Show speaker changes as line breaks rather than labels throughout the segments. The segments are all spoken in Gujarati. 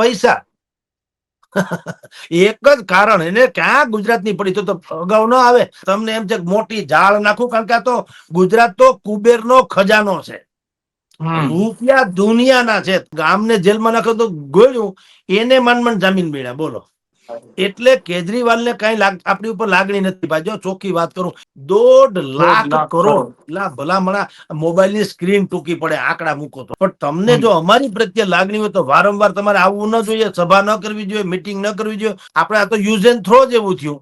પૈસા. એક જ કારણ એને ક્યાં ગુજરાતની પડી? તો તો અગાઉ ન આવે. તમને એમ છે મોટી ઝાડ નાખું કારણ કે આ તો ગુજરાત તો કુબેરનો ખજાનો છે. રૂપિયા દુનિયાના છે. ગામને જેલમાં નાખો તો ગોળ્યું. એને મન મન જામીન મળ્યા. બોલો. એટલે કેજરીવાલ ને કઈ આપણી ઉપર લાગણી નથી ભાઈ. જો ચોખ્ખી વાત કરું દોઢ લાખ કરોડ. એટલા ભલામણા મોબાઈલની સ્ક્રીન ટૂંકી પડે આંકડા મૂકો તો. પણ તમને જો અમારી પ્રત્યે લાગણી હોય તો વારંવાર તમારે આવવું ન જોઈએ સભા ન કરવી જોઈએ મીટિંગ ન કરવી જોઈએ. આપણે આ તો યુઝ એન્ડ થ્રો એવું થયું.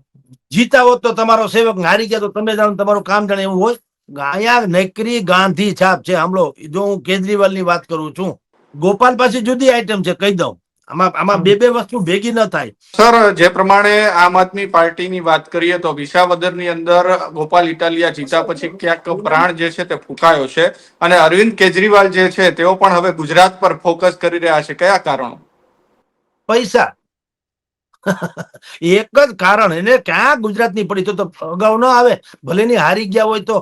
જીતા હોત તો તમારો સેવક હારી ગયા તો તમે જાણો તમારું કામ જાણે એવું હોય. ગાયા નકરી ગાંધી છાપ છે સાંભળો. જો હું કેજરીવાલની વાત કરું છું. ગોપાલ પાસે જુદી આઈટમ છે કહી દઉં. આમાં આમાં બે બે વસ્તુ ભેગી ન થાય.
સર જે પ્રમાણે આમ આદમી પાર્ટીની વાત કરીએ તો વિસાવદરની અંદર ગોપાલ ઇટાલિયા જીતા પછી ક્યાંક પ્રાણ જે છે તે ફૂંકાયો છે અને અરવિંદ કેજરીવાલ જે છે તેઓ પણ હવે ગુજરાત પર ફોકસ કરી રહ્યા છે. કયા કારણો?
પૈસા. એક જ કારણ એને ક્યાં ગુજરાતની પડી? તો તો અગાઉ ન આવે. ભલે ની હારી ગયા હોય તો.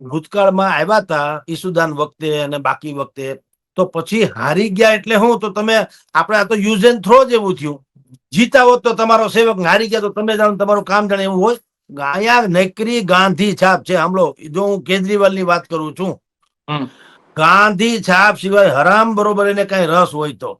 ભૂતકાળમાં આવ્યા હતા ઈસુદાન વખતે અને બાકી વખતે. તો પછી હારી ગયા એટલે હું? તો તમે આપણે આ તો યુઝ એન્ડ થ્રો જેવું થયું. જીતા હોત તો તમારો સેવક હારી ગયા તો તમે જાણો તમારું કામ જાણે એવું હોય? અહીંયા નકરી ગાંધી છાપ છે હમલો જો હું કેજરીવાલની વાત કરું છું. ગાંધી છાપ સિવાય હરામ બરોબર એને કઈ રસ હોય તો.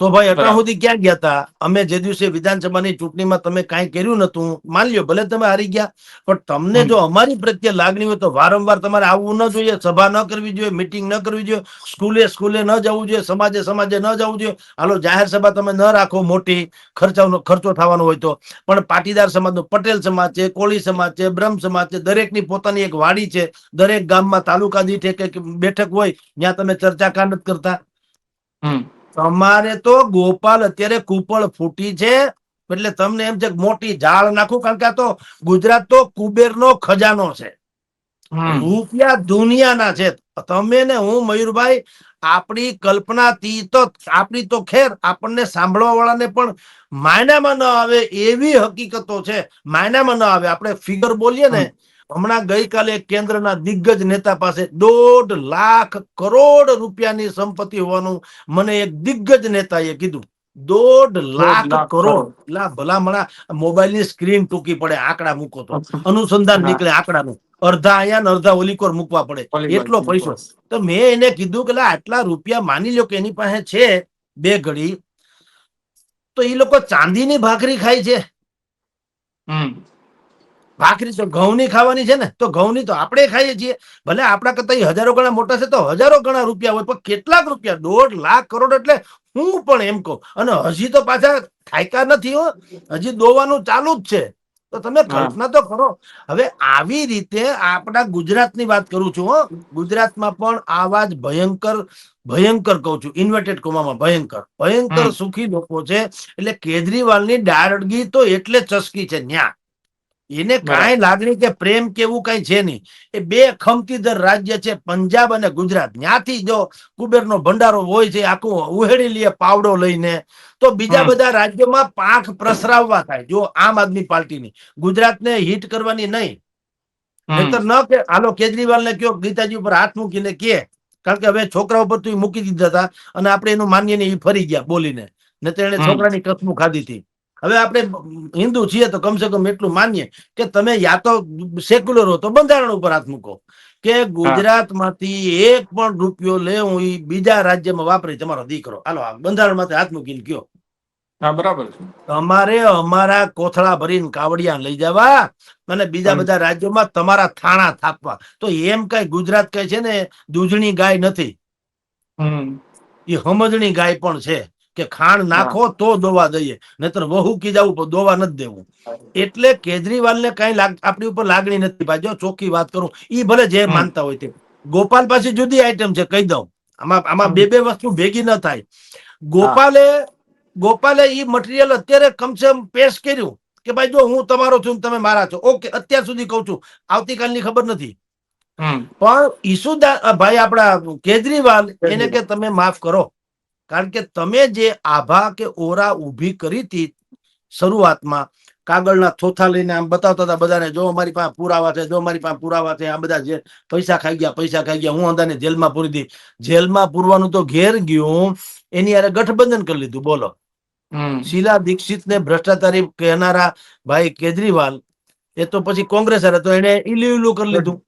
તો ભાઈ
અત્યાર
સુધી ક્યાં ગયા હતા અમે જે દિવસે વિધાનસભાની ચૂંટણીમાં તમે કાંઈ કર્યું નતું માન લ્યો ભલે તમે હારી ગયા પણ તમને. જો અમારી પ્રત્યે લાગણી હોય તો વારંવાર તમારે આવવું ન જોઈએ સભા ન કરવી જોઈએ મિટિંગ ન કરવી જોઈએ સ્કૂલે સ્કૂલે ન જવું જોઈએ સમાજે સમાજે ન જવું જોઈએ. હાલો જાહેર સભા તમે ન રાખો મોટી ખર્ચાનો ખર્ચો થવાનો હોય તો. પણ પાટીદાર સમાજનો પટેલ સમાજ છે કોળી સમાજ છે બ્રહ્મ સમાજ છે દરેકની પોતાની એક વાડી છે. દરેક ગામમાં તાલુકા દીઠ એક એક બેઠક હોય ત્યાં તમે ચર્ચા કાંડ કરતા.
હમ.
તમારે તો ગોપાલ અત્યારે કુપળ ફૂટી છે. એટલે તમને એમ છે મોટી ઝાડ નાખું કારણ કે આ તો ગુજરાત તો કુબેરનો ખજાનો છે. રૂપિયા દુનિયાના છે. તમે ને હું મયુરભાઈ આપણી કલ્પના થી તો આપણી તો ખેર આપણને સાંભળવા વાળાને પણ માયનામાં ન આવે એવી હકીકતો છે. માયનામાં ન આવે. આપણે ફિગર બોલીએ ને હમણાં ગઈકાલે કેન્દ્રના દિગ્ગજ નેતા પાસે દોઢ લાખ કરોડ રૂપિયાની સંપત્તિ હોવાનું મને એક દિગ્ગજ નેતાએ કીધું. દોઢ લાખ કરોડ. એટલા ભલામણા મોબાઈલની સ્ક્રીન ટૂંકી પડે આંકડા મૂકો તો. અનુસંધાન. નીકળે આંકડાનું અડધા અહીંયા ને અડધા ઓલી કોર મૂકવા પડે. એટલો પૈસો. તો મેં એને કીધું કે આટલા રૂપિયા માની લો કે એની પાસે છે બે ઘડી. તો એ લોકો ચાંદીની ભાખરી ખાય છે. ભાખરી તો ઘઉંની ખાવાની છે ને તો ઘઉંની તો આપણે ખાઈએ છીએ. ભલે આપણા કરતા હજારો ગણા મોટા છે તો હજારો ગણા રૂપિયા હોય પણ કેટલાક રૂપિયા દોઢ લાખ કરોડ એટલે હું પણ એમ કહું. અને હજી તો પાછા થાયકા નથી હો. હજી દોવાનું ચાલુ જ છે. તો તમે કલ્પના તો કરો. હવે આવી રીતે આપણા ગુજરાતની વાત કરું છું હો. ગુજરાતમાં પણ આવા જ ભયંકર ભયંકર કહું છું ઇન્વર્ટેડ કોમામાં ભયંકર ભયંકર સુખી લોકો છે. એટલે કેજરીવાલની ડાળડગી તો એટલે ચસકી છે ન્યા. એને કાંઈ લાગણી કે પ્રેમ કેવું કઈ છે નહીં. એ બે ખમતીદર રાજ્ય છે પંજાબ અને ગુજરાત. ત્યાંથી જો કુબેરનો ભંડારો હોય છે આખું ઉહેડી લે પાવડો લઈને તો બીજા. બધા રાજ્યોમાં પાંખ પ્રસરાવવા થાય. જો આમ આદમી પાર્ટીની. ગુજરાતને હિટ કરવાની નહીં. નહીતર ન કે હાલો કેજરીવાલ ને કયો ગીતાજી ઉપર હાથ મૂકીને કે. કારણ કે હવે છોકરા ઉપર તું મૂકી દીધા હતા અને આપણે એનું માનીએ ને એ ફરી ગયા બોલીને. ને તો એને. છોકરાની કસમું ખાધી હતી. હવે આપણે હિન્દુ છીએ તો કમસે કમ એટલું માનીએ કે તમે યા તો સેક્યુલર હો તો બંધારણ ઉપર હાથ મૂકો. કે ગુજરાતમાંથી એક પણ રૂપિયો લે હું બીજા રાજ્યમાં વાપરી તમારો દીકરો. હાલો બંધારણમાંથી હાથ મૂકીને કયો.
બરાબર
તમારે અમારા કોથળા ભરીને કાવડિયા લઈ જવા અને બીજા બધા રાજ્યોમાં તમારા થાણા થાપવા. તો એમ કઈ ગુજરાત કઈ છે ને દૂધણી ગાય નથી.
હમ.
એ સમજણી ગાય પણ છે. કે ખાણ નાખો તો દોવા દઈએ નહીતર વહુ કી જવું દોવા નથી દેવું. એટલે કેજરીવાલને કઈ આપણી ઉપર લાગણી નથી ભાઈ. જો ચોખ્ખી વાત કરું એ ભલે જે માનતા હોય તે ગોપાલ પાસે જુદી આઈટમ છે કહી દઉં. આમાં આમાં બે બે વસ્તુ ભેગી ન થાય. ગોપાલે ગોપાલે ઈ મટીરિયલ અત્યારે કમસે કમ પેશ કર્યું કે ભાઈ જો હું તમારો છું તમે મારા છો. ઓકે અત્યાર સુધી કહું છું. આવતીકાલની ખબર નથી. પણ ઈસુદા ભાઈ આપણા કેજરીવાલ એને કે તમે માફ કરો. કારણ કે તમે જે આભા કે ઓરા ઊભી કરી હતી શરૂઆતમાં કાગળના થોથા લઈને આમ બતાવતા હતા બધાને જો અમારી પાસે પુરાવા છે જો અમારી પાસે પુરાવા છે આ બધા જે પૈસા ખાઈ ગયા પૈસા ખાઈ ગયા હું અંદાને જેલમાં પૂરી દી. જેલમાં પૂરવાનું તો ઘેર ગયું એની હારે ગઠબંધન કરી લીધું બોલો. શીલા દીક્ષિત ને ભ્રષ્ટાચારી કહેનારા ભાઈ કેજરીવાલ એ તો પછી કોંગ્રેસ હારે તો એને ઈલું ઈલું કરી લીધું.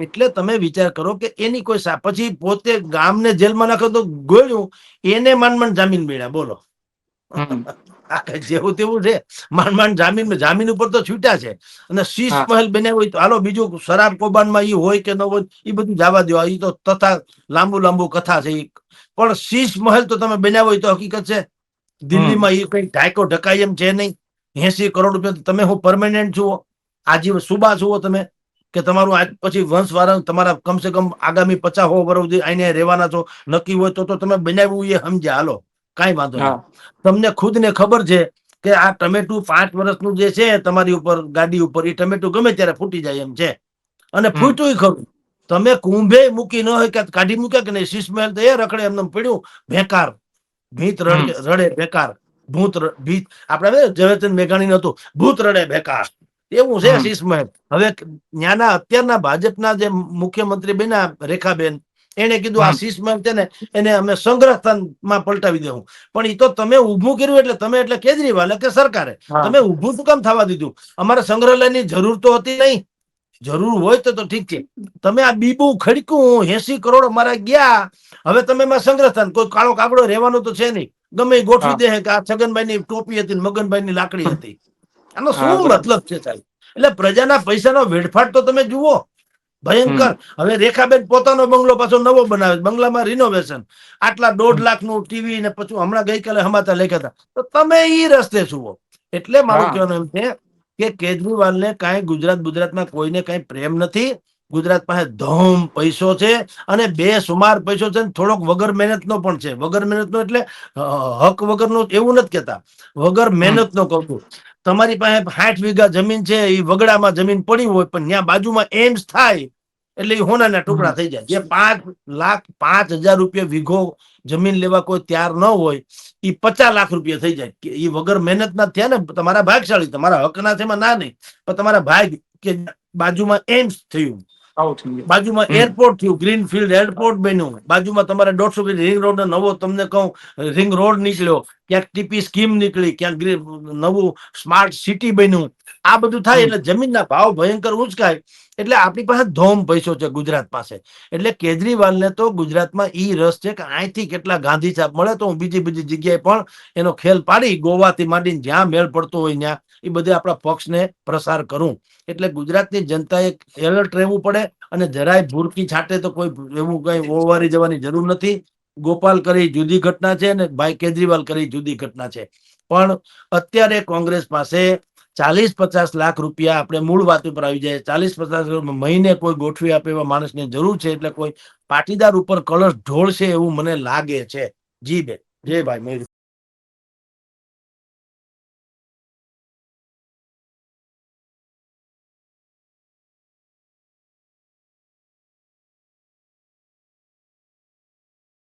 એટલે તમે વિચાર કરો કે એની કોઈ સા- પછી પોતે ગામને જેલમાં નાખો તો ગોળ્યું એને માંડ જામીન મળ્યા બોલો. જેવું તેવું છે? માંડ જામીન જામીન ઉપર તો છૂટ્યા છે. અને શીશ મહેલ બન્યા હોય તો હાલો બીજું શરાબ કોબાનમાં એ હોય કે ન હોય એ બધું જવા દો એ તો તથા લાંબુ લાંબુ કથા છે પણ શીશ મહેલ તો તમે બન્યા હોય તો હકીકત છે. દિલ્હીમાં એ કઈ ઢાયકો ઢકાય એમ છે નહીં. એસી કરોડ રૂપિયા તો તમે હું પરમેનન્ટ જુઓ. આજીવન સુબા જુઓ તમે. કે તમારું આજ પછી વંશ વાળા તમારા કમસે કમ આગામી પચાસ હો વર્ષ સુધી અહીંયા રહેવાના છો નક્કી હોય તો તો તમે બનાવ્યું એ સમજ્યા. હાલો કાંઈ વાંધો નહીં. તમને ખુદને ખબર છે કે આ ટમેટું પાંચ વર્ષનું જે છે તમારી ઉપર ગાડી ઉપર એ ટમેટું ગમે ત્યારે ફૂટી જાય એમ છે. અને ફૂટ્યું ખરું. તમે કુંભે મૂકી ન હોય કે કાઢી મૂક્યા કે નહીં શીશ મહેલ તો એ રખડે એમને પડ્યું બેકાર ભીત રડે રડે ભેકાર. ભૂત ભીત. આપણે ઝવેરચંદ મેઘાણી હતું ભૂત રડે બેકાર એવું છે
શીશમહેલ
શીશ મહેલ હવે ત્યાંના અત્યારના ભાજપના જે મુખ્યમંત્રી બન્યા રેખાબેન એને કીધું આ શીશમહેલ છે ને એને અમે સંગ્રહ સ્થાનમાં પલટાવી દેવું. પણ એ તો તમે ઉભું કર્યું એટલે તમે એટલે કેજરીવાલ કે સરકારે. તમે ઉભું શું કામ થવા દીધું? અમારે સંગ્રહાલયની જરૂર તો હતી નહીં. જરૂર હોય તો તો ઠીક છે. તમે આ બીબુ ખડકું એસી કરોડ અમારા ગયા. હવે તમે એમાં સંગ્રહ સ્થાન કોઈ કાળો કાગડો રહેવાનો તો છે નહીં. ગમે ગોઠવી દે કે આ છગનભાઈ ની ટોપી હતી મગનભાઈ ની લાકડી હતી. આનો શું મતલબ છે સાહેબ? એટલે પ્રજાના પૈસાનો વેડફાટ તો તમે જુઓ. ભયંકર. હવે રેખાબેન પોતાનો બંગલો પાછો નવો બનાવે. બંગલામાં રિનોવેશન આટલા દોઢ લાખનું ટીવી ને પછી હમણાં ગઈકાલે હમાતા લખ્યા હતા. તો તમે એ રસ્તે છુઓ એટલે મારું કહેવાનું એમ છે કે કેજરીવાલ ને કાંઈ ગુજરાત ગુજરાતમાં કોઈને કાંઈ પ્રેમ નથી. ગુજરાત પાસે ધોમ પૈસો છે અને બે સુમાર પૈસો છે થોડોક વગર મહેનતનો પણ છે. વગર મહેનતનો એટલે હક વગરનો એવું નથી કહેતા. વગર મહેનતનો કહું તમારી પાસે સાઠ વીઘા જમીન છે એ વગડામાં જમીન પડી હોય પણ ત્યાં બાજુમાં એમ્સ થાય એટલે એ હોનાના ટુકડા થઈ જાય. જે પાંચ લાખ પાંચ હજાર રૂપિયા વીઘો જમીન લેવા કોઈ તૈયાર ન હોય એ પચાસ લાખ રૂપિયા થઈ જાય. એ વગર મહેનત ના થયા ને તમારા ભાગશાળી તમારા હકના છે ના નહીં. પણ તમારા ભાગ કે બાજુમાં એમ્સ થયું. બાજુમાં. એરપોર્ટ થયું ગ્રીનફિલ્ડ એરપોર્ટ બન્યું. બાજુમાં તમારે દોઢસો રિંગ રોડ નવો તમને કહું રિંગ રોડ નીકળ્યો. ક્યાંક ટીપી સ્કીમ નીકળી ક્યાંક નવું સ્માર્ટ સિટી બન્યું. આ બધું થાય એટલે જમીનના ભાવ ભયંકર ઉંચકાય. એટલે આપણી પાસે ધોમ પૈસો છે ગુજરાત પાસે. એટલે કેજરીવાલને તો ગુજરાતમાં ઈ રસ છે કે અહીંથી કેટલા ગાંધી છાપ મળે તો હું બીજી બીજી જગ્યાએ પણ એનો ખેલ પાડી ગોવાથી માંડીને જ્યાં મેળ પડતો હોય ત્યાં એ બધે આપણા પક્ષને પ્રસાર કરું. એટલે ગુજરાતની જનતાએ એલર્ટ રહેવું પડે અને જરાય ભૂરકી છાંટે તો કોઈ એવું કઈ ઓવારી જવાની જરૂર નથી. ગોપાલ કરી જુદી ઘટના છે અને ભાઈ કેજરીવાલ કરી જુદી ઘટના છે. પણ અત્યારે કોંગ્રેસ પાસે ચાલીસ પચાસ લાખ રૂપિયા આપણે મૂળ વાત ઉપર આવી જાય. ચાલીસ પચાસ મહિને કોઈ ગોઠવી આપે એવા માણસની જરૂર છે એટલે કોઈ પાટીદાર ઉપર કલશ ઢોળશે એવું મને લાગે છે. જી બેન. જય ભાઈ.